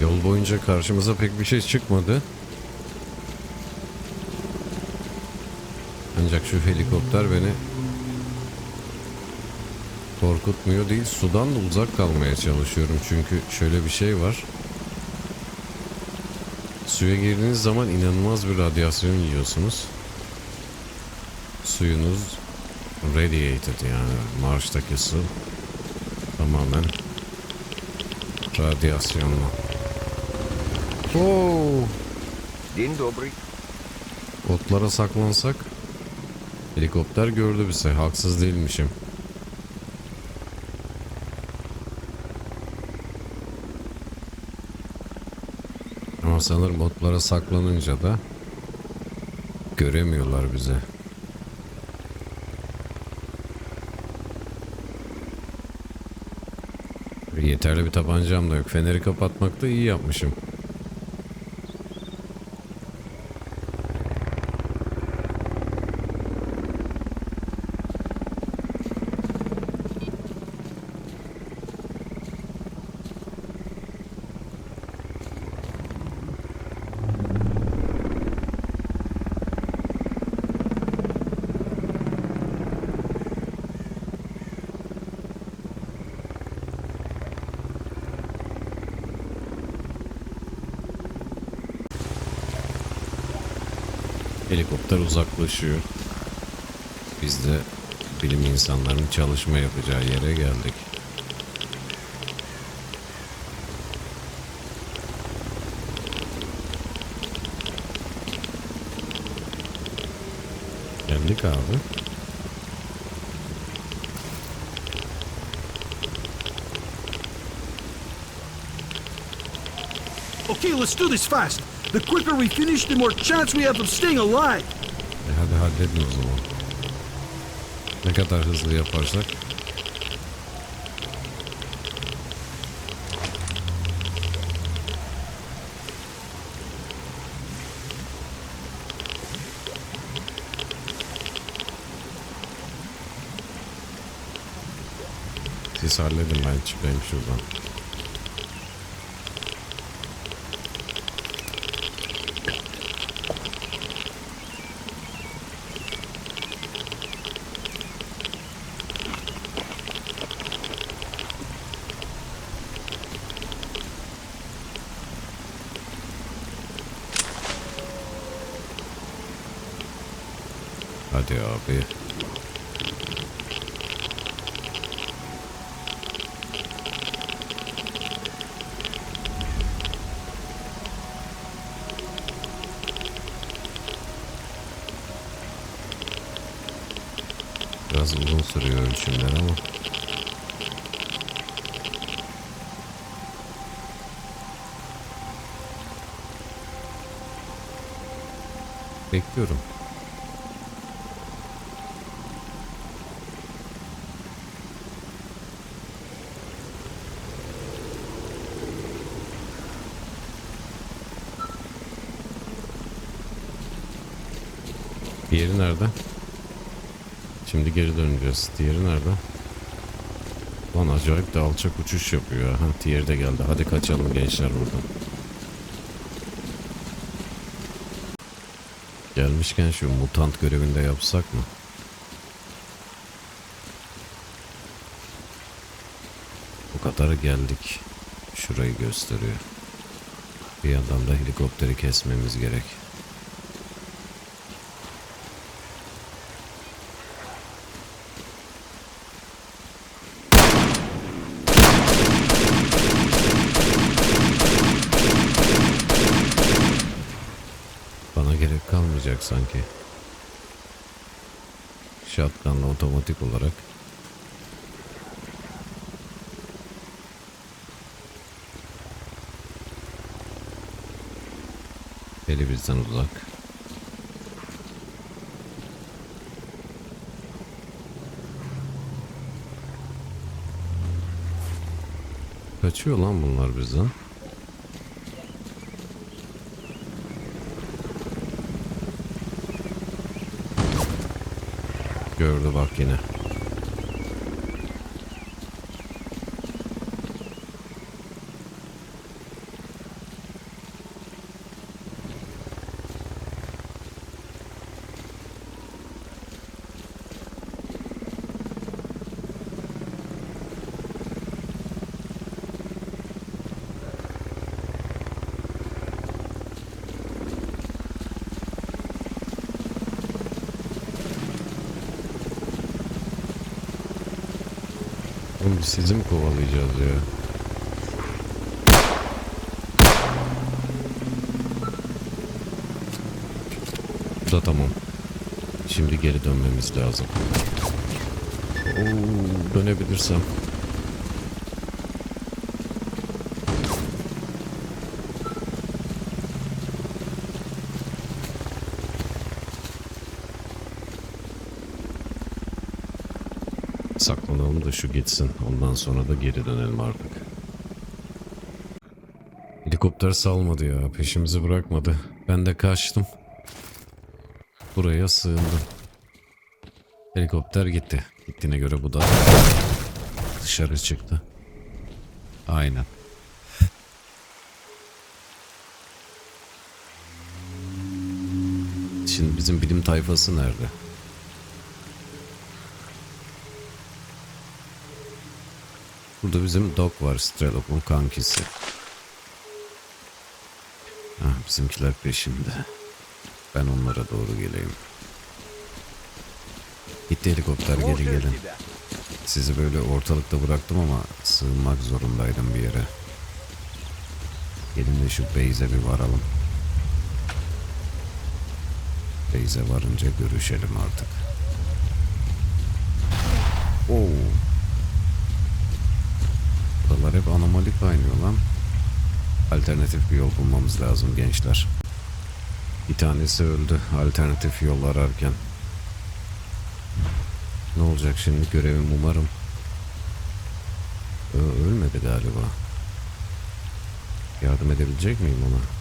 Yol boyunca karşımıza pek bir şey çıkmadı. Ancak şu helikopter beni korkutmuyor değil. Sudan da uzak kalmaya çalışıyorum. Çünkü şöyle bir şey var. Suya girdiğiniz zaman inanılmaz bir radyasyon yiyorsunuz. Suyunuz radiated yani Mars'taki su tamamen radyasyonlu. Oo, День добрый. otlara saklansak helikopter gördü bizi. Haksız değilmişim. Ama sanırım otlara saklanınca da göremiyorlar bizi. Yeterli bir tabancam da yok. Feneri kapatmakta iyi yapmışım. Helikopter uzaklaşıyor. Biz de bilim insanlarının çalışma yapacağı yere geldik. Geldik abi. Okay, let's do this fast. The quicker we finish, the more chance we have of staying alive. E hadi halledin o zaman. Ne kadar hızlı yaparsak. Siz halledin ben çıkayım şuradan. Hadi abi. Biraz uzun sürüyor ölçümler ama. Bekliyorum. Diğeri nerede? Şimdi geri döneceğiz. Diğeri nerede? Lan acayip de alçak uçuş yapıyor. Ha, diğeri de geldi. Hadi kaçalım gençler buradan. Gelmişken şu mutant görevinde yapsak mı? Bu kadar geldik. Şurayı gösteriyor. Bir yandan da helikopteri kesmemiz gerek. Bana gerek kalmayacak sanki. Shotgun'la otomatik olarak. Eli bizden uzak. Kaçıyor lan bunlar bizden. Gördü bak yine. Biz sizi mi kovalayacağız ya? Bu da tamam. Şimdi geri dönmemiz lazım. Oo, dönebilirsem. Saklanalım da şu gitsin. Ondan sonra da geri dönelim artık. Helikopter salmadı ya. Peşimizi bırakmadı. Ben de kaçtım. Buraya sığındım. Helikopter gitti. Gittiğine göre bu da dışarı çıktı. Aynen. Şimdi bizim bilim tayfası nerede? Burada bizim Doc var, Strelok'un kankisi. Ah, bizimkiler peşimde. Ben onlara doğru geleyim. Gitti helikopter geri gelin. Sizi böyle ortalıkta bıraktım ama sığınmak zorundaydım bir yere. Gelin de şu Beyze bir varalım. Beyze varınca görüşelim artık. Oo. Buralar hep anomali kaynıyor lan. Alternatif bir yol bulmamız lazım gençler. Bir tanesi öldü alternatif yol ararken. Ne olacak şimdi görevim umarım. Ö- ölmedi galiba. Yardım edebilecek miyim ona?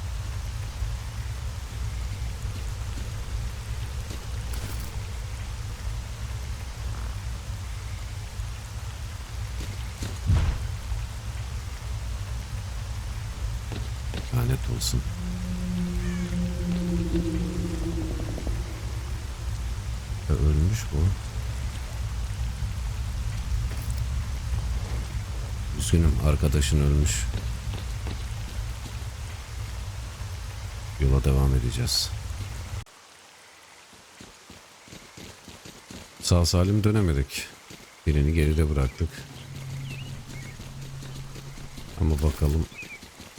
Lanet olsun. Ya ölmüş bu. Üzgünüm arkadaşın ölmüş. Yola devam edeceğiz. Sağ salim dönemedik. Birini geride bıraktık. Ama bakalım.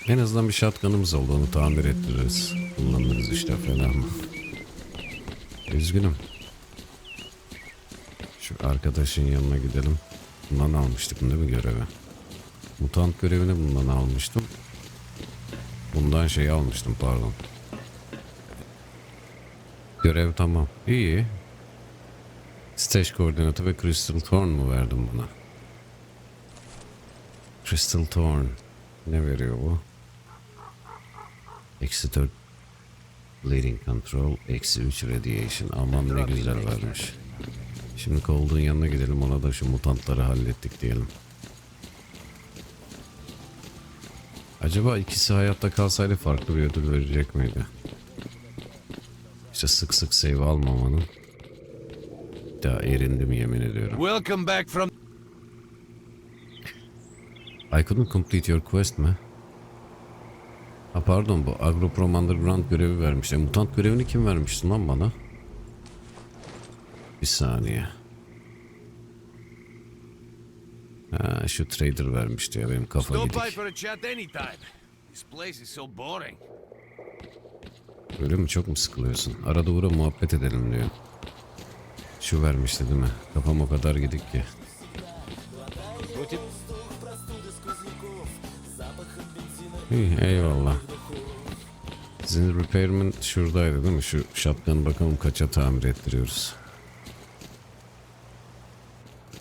En azından bir shotgun'ımız oldu. Onu tamir ettiririz. Kullanırız işte falan. Üzgünüm. Şu arkadaşın yanına gidelim. Bundan almıştık değil mi görevi? Mutant görevini bundan almıştım. Bundan şey almıştım pardon. Görev tamam. İyi. Stage koordinatı ve Crystal Thorn mu verdim buna? Crystal Thorn. Ne veriyor bu? Eksi 4 Bleeding Control, eksi 3 Radiation. Aman ne güzel vermiş. Şimdi Cold'un yanına gidelim ona da şu mutantları hallettik diyelim. Acaba ikisi hayatta kalsaydı farklı bir ödül verecek miydi? İşte sık sık save almamanın. Daha erindim yemin ediyorum. Welcome back from. I couldn't complete your quest mi? Ha pardon bu Agroprom Underground görevi vermiş. E, mutant görevini kim vermişti lan bana? Bir saniye. Ha şu trader vermişti ya benim kafa gidik. Öyle mi çok mu sıkılıyorsun? Arada uğra muhabbet edelim diyor. Şu vermişti değil mi? Kafam o kadar gidik ki. İyi eyvallah. Sizin repairman şuradaydı değil mi? Şu shotgun'ı bakalım kaça tamir ettiriyoruz.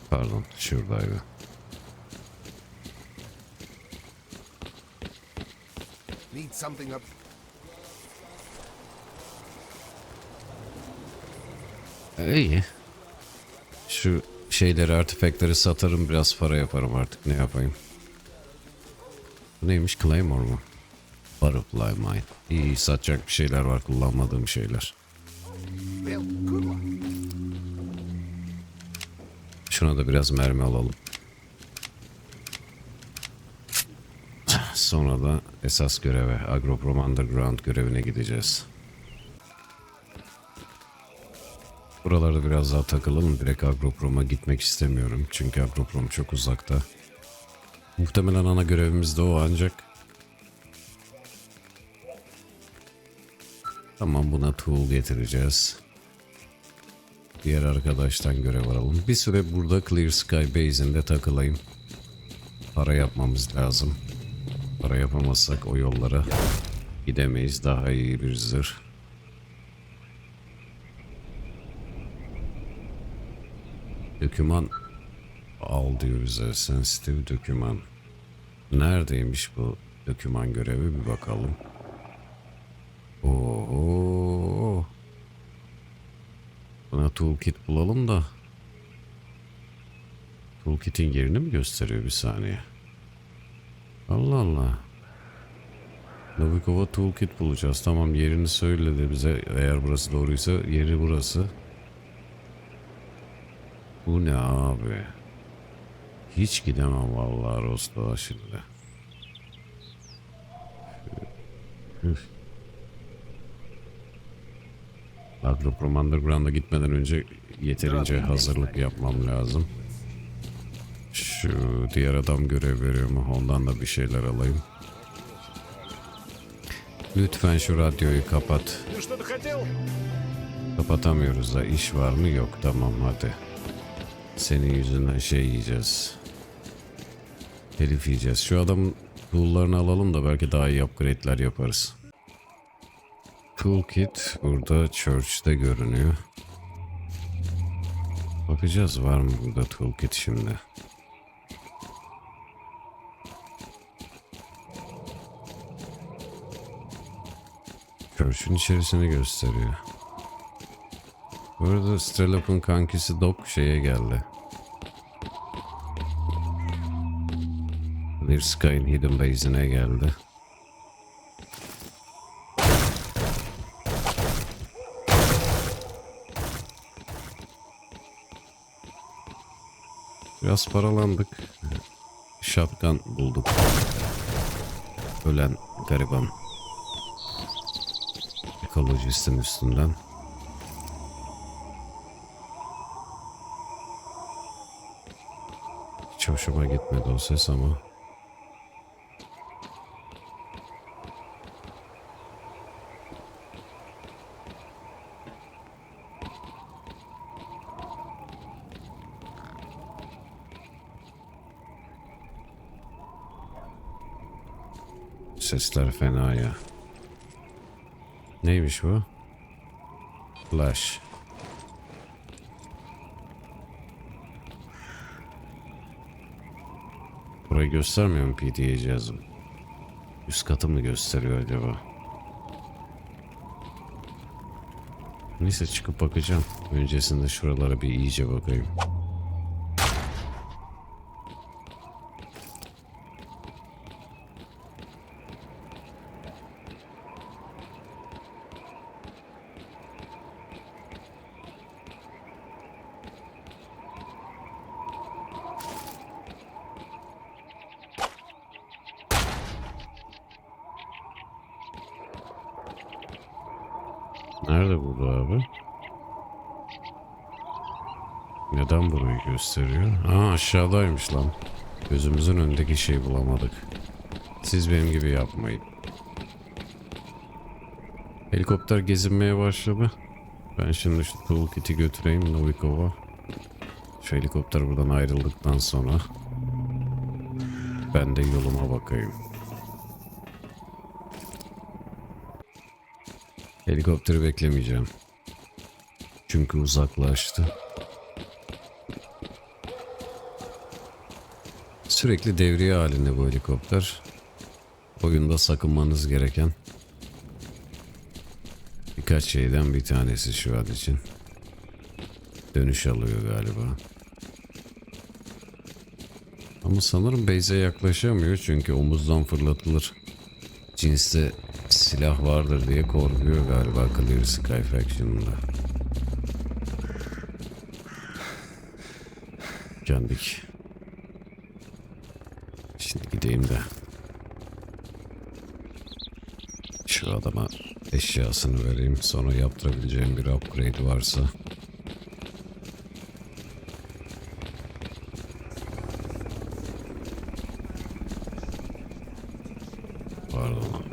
Pardon şuradaydı. Need something up. İyi. Şu şeyleri, artifactleri satarım biraz para yaparım artık ne yapayım. Neymiş Claymore mu? Butterfly Mine. İyi satacak bir şeyler var kullanmadığım şeyler. Şuna da biraz mermi alalım. Sonra da esas göreve, Agroprom Underground görevine gideceğiz. Buralarda biraz daha takılalım. Direkt Agroprom'a gitmek istemiyorum. Çünkü Agroprom çok uzakta. Muhtemelen ana görevimiz de o ancak. Tamam buna tool getireceğiz. Diğer arkadaştan görev alalım. Bir süre burada Clear Sky Base'inde takılayım. Para yapmamız lazım. Para yapamazsak o yollara gidemeyiz. Daha iyi bir zırh. Döküman al diyor bize. Sensitive döküman. Neredeymiş bu döküman görevi bir bakalım. Oo. Buna toolkit bulalım da. Toolkit'in yerini mi gösteriyor bir saniye? Allah Allah. Novikova Toolkit bulacağız. Tamam yerini söyledi bize. Eğer burası doğruysa yeri burası. Bu ne abi? Hiç gidemem vallahi Rostova şimdi. Üf. Agroprom Underground'a gitmeden önce yeterince hazırlık yapmam lazım. Şu diğer adam görev veriyor mu? Ondan da bir şeyler alayım. Lütfen şu radyoyu kapat. Kapatamıyoruz da iş var mı? Yok tamam hadi. Senin yüzünden şey yiyeceğiz. Telif yiyeceğiz. Şu adamın tool'larını alalım da belki daha iyi upgrade'ler yaparız. Toolkit burada Church'te görünüyor. Bakacağız var mı burada toolkit şimdi. Church'ün içerisini gösteriyor. Bu arada Strelop'un kankisi Doc şeye geldi. Clear Sky'ın Hidden Base'ine geldi. Biraz paralandık. Shotgun bulduk. Ölen gariban. Ekolojistin üstünden. Hiç hoşuma gitmedi o ses ama. Sesler fena ya. Neymiş bu? Flash. Burayı göstermiyor mu PDA cihazım? Üst katı mı gösteriyor acaba? Neyse çıkıp bakacağım. Öncesinde şuralara bir iyice bakayım. Nerede burada abi? Neden burayı gösteriyor? Aa aşağıdaymış lan. Gözümüzün önündeki şeyi bulamadık. Siz benim gibi yapmayın. Helikopter gezinmeye başladı. Ben şimdi şu toolkit'i götüreyim Novikov'a. Şu helikopter buradan ayrıldıktan sonra ben de yoluma bakayım. Helikopteri beklemeyeceğim. Çünkü uzaklaştı. Sürekli devriye halinde bu helikopter. Oyunda sakınmanız gereken birkaç şeyden bir tanesi şu an için. Dönüş alıyor galiba. Ama sanırım base'e yaklaşamıyor çünkü omuzdan fırlatılır. Cinste silah vardır diye korkuyor galiba Clear Sky Faction'da. Kendik. Şimdi gideyim de. Şu adama eşyasını vereyim. Sonra yaptırabileceğim bir upgrade varsa. Pardon.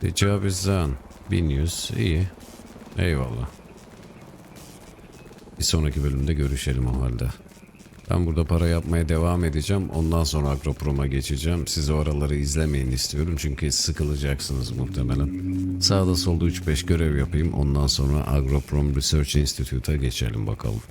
The job is done. 1100 iyi. Eyvallah. Bir sonraki bölümde görüşelim o halde. Ben burada para yapmaya devam edeceğim. Ondan sonra Agroprom'a geçeceğim. Siz o araları izlemeyin istiyorum çünkü sıkılacaksınız muhtemelen. Sağda solda 3-5 görev yapayım. Ondan sonra Agroprom Research Institute'a geçelim bakalım.